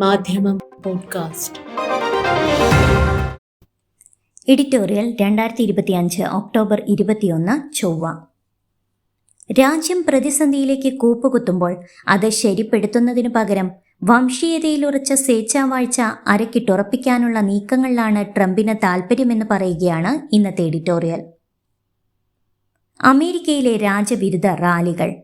മാധ്യമം podcast. Editorial രണ്ടായിരത്തി ഇരുപത്തിയഞ്ച് ഒക്ടോബർ ഇരുപത്തിയൊന്ന് ചൊവ്വ. രാജ്യം പ്രതിസന്ധിയിലേക്ക് കൂപ്പുകുത്തുമ്പോൾ അത് ശരിപ്പെടുത്തുന്നതിനു പകരം വംശീയതയിലുറച്ച സ്വേച്ഛാവാഴ്ച അരക്കിട്ടുറപ്പിക്കാനുള്ള നീക്കങ്ങളിലാണ് ട്രംപിന് താൽപ്പര്യമെന്ന് പറയുകയാണ് ഇന്നത്തെ എഡിറ്റോറിയൽ. അമേരിക്കയിലെ രാജവിരുദ്ധ റാലികൾ.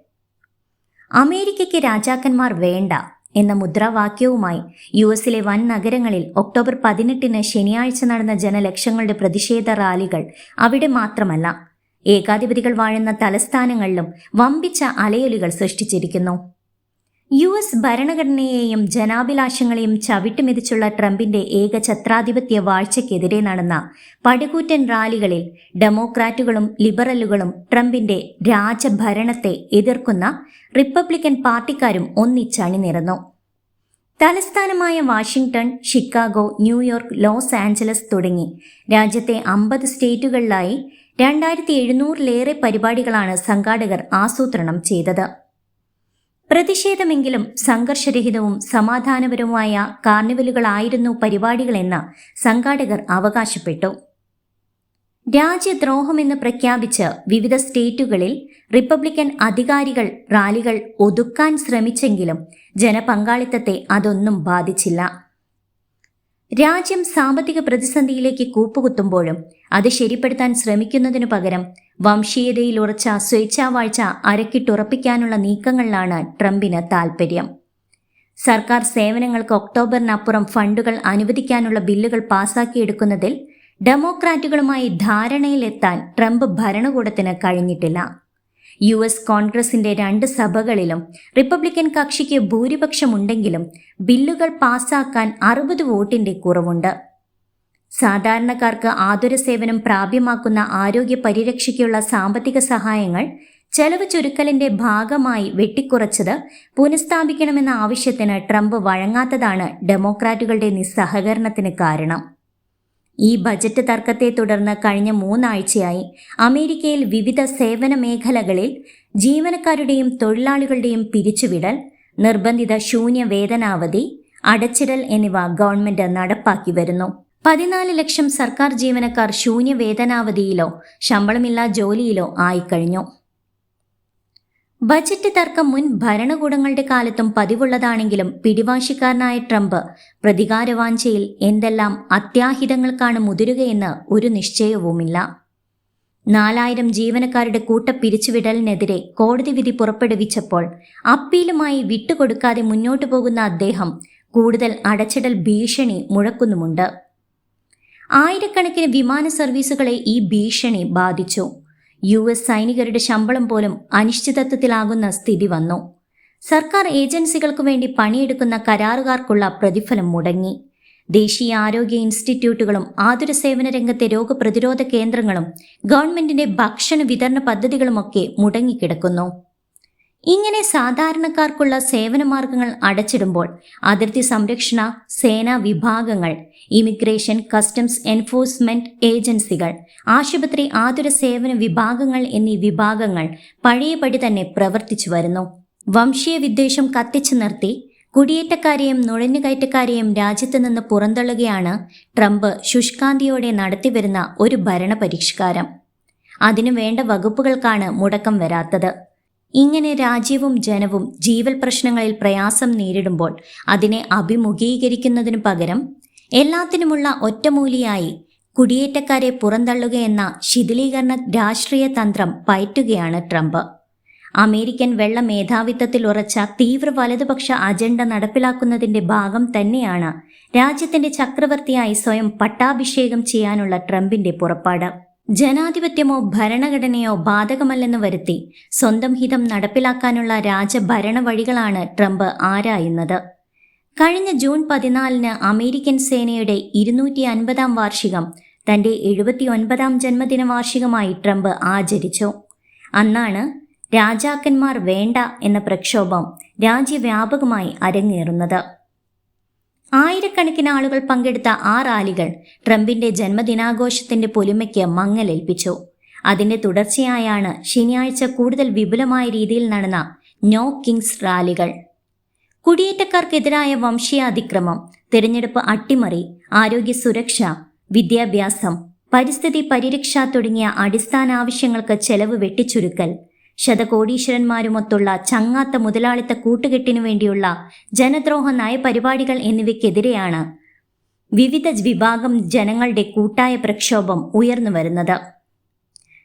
അമേരിക്കയ്ക്ക് രാജാക്കന്മാർ വേണ്ട എന്ന മുദ്രാവാക്യവുമായി യു എസിലെ വൻ നഗരങ്ങളിൽ ഒക്ടോബർ പതിനെട്ടിന് ശനിയാഴ്ച നടന്ന ജനലക്ഷങ്ങളുടെ പ്രതിഷേധ റാലികൾ അവിടെ മാത്രമല്ല. ഏകാധിപതികൾ വാഴുന്ന തലസ്ഥാനങ്ങളിലും വമ്പിച്ച അലയൊലികൾ സൃഷ്ടിച്ചിരിക്കുന്നു. യു എസ് ഭരണഘടനയെയും ജനാഭിലാഷങ്ങളെയും ചവിട്ടുമെതിച്ചുള്ള ട്രംപിന്റെ ഏക ഛത്രാധിപത്യ വാഴ്ചയ്ക്കെതിരെ നടന്ന പടുകൂറ്റൻ റാലികളിൽ ഡെമോക്രാറ്റുകളും ലിബറലുകളും ട്രംപിന്റെ രാജഭരണത്തെ എതിർക്കുന്ന റിപ്പബ്ലിക്കൻ പാർട്ടിക്കാരും ഒന്നിച്ചണിനിരന്നു തലസ്ഥാനമായ Washington Chicago New York Los Angeles തുടങ്ങി രാജ്യത്തെ അമ്പത് സ്റ്റേറ്റുകളിലായി രണ്ടായിരത്തി എഴുന്നൂറിലേറെ പരിപാടികളാണ് സംഘാടകർ ആസൂത്രണം ചെയ്തത്. പ്രതിഷേധമെങ്കിലും സംഘർഷരഹിതവും സമാധാനപരവുമായ കാർണിവലുകളായിരുന്നു പരിപാടികളെന്ന് സംഘാടകർ അവകാശപ്പെട്ടു. രാജ്യദ്രോഹമെന്ന് പ്രഖ്യാപിച്ച് വിവിധ സ്റ്റേറ്റുകളിൽ റിപ്പബ്ലിക്കൻ അധികാരികൾ റാലികൾ ഒതുക്കാൻ ശ്രമിച്ചെങ്കിലും ജനപങ്കാളിത്തത്തെ അതൊന്നും ബാധിച്ചില്ല. രാജ്യം സാമ്പത്തിക പ്രതിസന്ധിയിലേക്ക് കൂപ്പുകുത്തുമ്പോഴും അത് ശരിപ്പെടുത്താൻ ശ്രമിക്കുന്നതിനു പകരം വംശീയതയിൽ ഉറച്ച സ്വേച്ഛാവാഴ്ച അരക്കിട്ടുറപ്പിക്കാനുള്ള നീക്കങ്ങളിലാണ് ട്രംപിന് താൽപ്പര്യം സർക്കാർ സേവനങ്ങൾക്ക് ഒക്ടോബറിനപ്പുറം ഫണ്ടുകൾ അനുവദിക്കാനുള്ള ബില്ലുകൾ പാസാക്കിയെടുക്കുന്നതിൽ ഡെമോക്രാറ്റുകളുമായി ധാരണയിലെത്താൻ ട്രംപ് ഭരണകൂടത്തിന് കഴിഞ്ഞിട്ടില്ല. യു എസ് കോൺഗ്രസിന്റെ രണ്ട് സഭകളിലും റിപ്പബ്ലിക്കൻ കക്ഷിക്ക് ഭൂരിപക്ഷമുണ്ടെങ്കിലും ബില്ലുകൾ പാസാക്കാൻ അറുപത് വോട്ടിന്റെ കുറവുണ്ട്. സാധാരണക്കാർക്ക് ആതുര സേവനം പ്രാപ്യമാക്കുന്ന ആരോഗ്യ പരിരക്ഷയ്ക്കുള്ള സാമ്പത്തിക സഹായങ്ങൾ ചെലവ് ചുരുക്കലിന്റെ ഭാഗമായി വെട്ടിക്കുറച്ചത് പുനഃസ്ഥാപിക്കണമെന്ന ആവശ്യത്തിന് ട്രംപ് വഴങ്ങാത്തതാണ് ഡെമോക്രാറ്റുകളുടെ നിസ്സഹകരണത്തിന് കാരണം. ഈ ബജറ്റ് തർക്കത്തെ തുടർന്ന് കഴിഞ്ഞ മൂന്നാഴ്ചയായി അമേരിക്കയിൽ വിവിധ സേവന മേഖലകളിൽ ജീവനക്കാരുടെയും തൊഴിലാളികളുടെയും പിരിച്ചുവിടൽ നിർബന്ധിത ശൂന്യ വേതനാവധി അടച്ചിടൽ എന്നിവ ഗവൺമെന്റ് നടപ്പാക്കി വരുന്നു. പതിനാല് ലക്ഷം സർക്കാർ ജീവനക്കാർ ശൂന്യ വേതനാവധിയിലോ ശമ്പളമില്ലാ ജോലിയിലോ ആയിക്കഴിഞ്ഞു. ബജറ്റ് തർക്കം മുൻ ഭരണകൂടങ്ങളുടെ കാലത്തും പതിവുള്ളതാണെങ്കിലും പിടിവാശിക്കാരനായ ട്രംപ് പ്രതികാരവാഞ്ചയിൽ എന്തെല്ലാം അത്യാഹിതങ്ങൾക്കാണ് മുതിരുകയെന്ന് ഒരു നിശ്ചയവുമില്ല. നാലായിരം ജീവനക്കാരുടെ കൂട്ട പിരിച്ചുവിടലിനെതിരെ കോടതി വിധി പുറപ്പെടുവിച്ചപ്പോൾ അപ്പീലുമായി വിട്ടുകൊടുക്കാതെ മുന്നോട്ടു പോകുന്ന അദ്ദേഹം കൂടുതൽ അടച്ചിടൽ ഭീഷണി മുഴക്കുന്നുമുണ്ട്. ആയിരക്കണക്കിന് വിമാന സർവീസുകളെ ഈ ഭീഷണി ബാധിച്ചു. യു എസ് സൈനികരുടെ ശമ്പളം പോലും അനിശ്ചിതത്വത്തിലാകുന്ന സ്ഥിതി വന്നു. സർക്കാർ ഏജൻസികൾക്ക് വേണ്ടി പണിയെടുക്കുന്ന കരാറുകാർക്കുള്ള പ്രതിഫലം മുടങ്ങി. ദേശീയ ആരോഗ്യ ഇൻസ്റ്റിറ്റ്യൂട്ടുകളും ആതുര സേവന രംഗത്തെ രോഗപ്രതിരോധ കേന്ദ്രങ്ങളും ഗവൺമെന്റിന്റെ ഭക്ഷണ വിതരണ പദ്ധതികളുമൊക്കെ മുടങ്ങിക്കിടക്കുന്നു. ഇങ്ങനെ സാധാരണക്കാർക്കുള്ള സേവനമാർഗങ്ങൾ അടച്ചിടുമ്പോൾ അതിർത്തി സംരക്ഷണ സേനാ വിഭാഗങ്ങൾ ഇമിഗ്രേഷൻ കസ്റ്റംസ് എൻഫോഴ്സ്മെന്റ് ഏജൻസികൾ ആശുപത്രി ആതുര സേവന വിഭാഗങ്ങൾ എന്നീ വിഭാഗങ്ങൾ പഴയപടി തന്നെ പ്രവർത്തിച്ചു വരുന്നു. വംശീയ വിദ്വേഷം കത്തിച്ചു നിർത്തി കുടിയേറ്റക്കാരെയും നുഴഞ്ഞുകയറ്റക്കാരെയും രാജ്യത്ത് നിന്ന് പുറന്തള്ളുകയാണ് ട്രംപ് ശുഷ്കാന്തിയോടെ നടത്തിവരുന്ന ഒരു ഭരണപരിഷ്കാരം. അതിനു വേണ്ട വകുപ്പുകൾക്കാണ് മുടക്കം വരാത്തത്. ഇങ്ങനെ രാജ്യവും ജനവും ജീവൽ പ്രശ്നങ്ങളിൽ പ്രയാസം നേരിടുമ്പോൾ അതിനെ അഭിമുഖീകരിക്കുന്നതിനു പകരം എല്ലാത്തിനുമുള്ള ഒറ്റമൂലിയായി കുടിയേറ്റക്കാരെ പുറന്തള്ളുകയെന്ന ശിഥിലീകരണ രാഷ്ട്രീയ തന്ത്രം പയറ്റുകയാണ് ട്രംപ്. അമേരിക്കൻ വെള്ള മേധാവിത്വത്തിൽ ഉറച്ച തീവ്ര വലതുപക്ഷ അജണ്ട നടപ്പിലാക്കുന്നതിന്റെ ഭാഗം തന്നെയാണ് രാജ്യത്തിന്റെ ചക്രവർത്തിയായി സ്വയം പട്ടാഭിഷേകം ചെയ്യാനുള്ള ട്രംപിന്റെ പുറപ്പാട്. ജനാധിപത്യമോ ഭരണഘടനയോ ബാധകമല്ലെന്ന് വരുത്തി സ്വന്തം ഹിതം നടപ്പിലാക്കാനുള്ള രാജഭരണ വഴികളാണ് ട്രംപ് ആരായുന്നത്. കഴിഞ്ഞ ജൂൺ പതിനാലിന് അമേരിക്കൻ സേനയുടെ ഇരുന്നൂറ്റി അൻപതാം വാർഷികം തന്റെ എഴുപത്തിയൊൻപതാം ജന്മദിന വാർഷികമായി ട്രംപ് ആചരിച്ചു. അന്നാണ് രാജാക്കന്മാർ വേണ്ട എന്ന പ്രക്ഷോഭം രാജ്യവ്യാപകമായി അരങ്ങേറുന്നത്. ആയിരക്കണക്കിന് ആളുകൾ പങ്കെടുത്ത ആ റാലികൾ ട്രംപിന്റെ ജന്മദിനാഘോഷത്തിന്റെ പൊലിമയ്ക്ക് മങ്ങലേൽപ്പിച്ചു. അതിന്റെ തുടർച്ചയായാണ് ശനിയാഴ്ച കൂടുതൽ വിപുലമായ രീതിയിൽ നടന്ന നോ കിങ്സ് റാലികൾ. കുടിയേറ്റക്കാർക്കെതിരായ വംശീയാതിക്രമം തിരഞ്ഞെടുപ്പ് അട്ടിമറി ആരോഗ്യ സുരക്ഷ വിദ്യാഭ്യാസം പരിസ്ഥിതി പരിരക്ഷ തുടങ്ങിയ അടിസ്ഥാന ആവശ്യങ്ങൾക്ക് ചെലവ് വെട്ടിച്ചുരുക്കൽ ശതകോടീശ്വരന്മാരുമൊത്തുള്ള ചങ്ങാത്ത മുതലാളിത്ത കൂട്ടുകെട്ടിനു വേണ്ടിയുള്ള ജനദ്രോഹ നയപരിപാടികൾ എന്നിവയ്ക്കെതിരെയാണ് വിവിധ വിഭാഗം ജനങ്ങളുടെ കൂട്ടായ പ്രക്ഷോഭം ഉയർന്നു വരുന്നത്.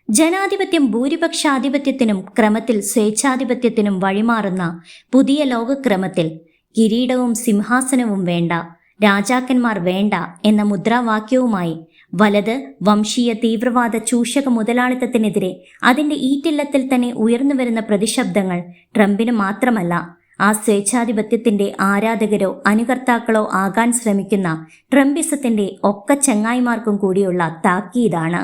ജനാധിപത്യം ഭൂരിപക്ഷാധിപത്യത്തിനും ക്രമത്തിൽ സ്വേച്ഛാധിപത്യത്തിനും വഴിമാറുന്ന പുതിയ ലോകക്രമത്തിൽ കിരീടവും സിംഹാസനവും വേണ്ട രാജാക്കന്മാർ വേണ്ട എന്ന മുദ്രാവാക്യവുമായി വലത് വംശീയ തീവ്രവാദ ചൂഷക മുതലാളിത്തത്തിനെതിരെ അതിന്റെ ഈറ്റില്ലത്തിൽ തന്നെ ഉയർന്നു വരുന്ന പ്രതിശബ്ദങ്ങൾ ട്രംപിന് മാത്രമല്ല ആ സ്വേച്ഛാധിപത്യത്തിന്റെ ആരാധകരോ അനുകർത്താക്കളോ ആകാൻ ശ്രമിക്കുന്ന ട്രംപിസത്തിന്റെ ഒക്ക ചങ്ങായിമാർക്കും കൂടിയുള്ള താക്കീതാണ്.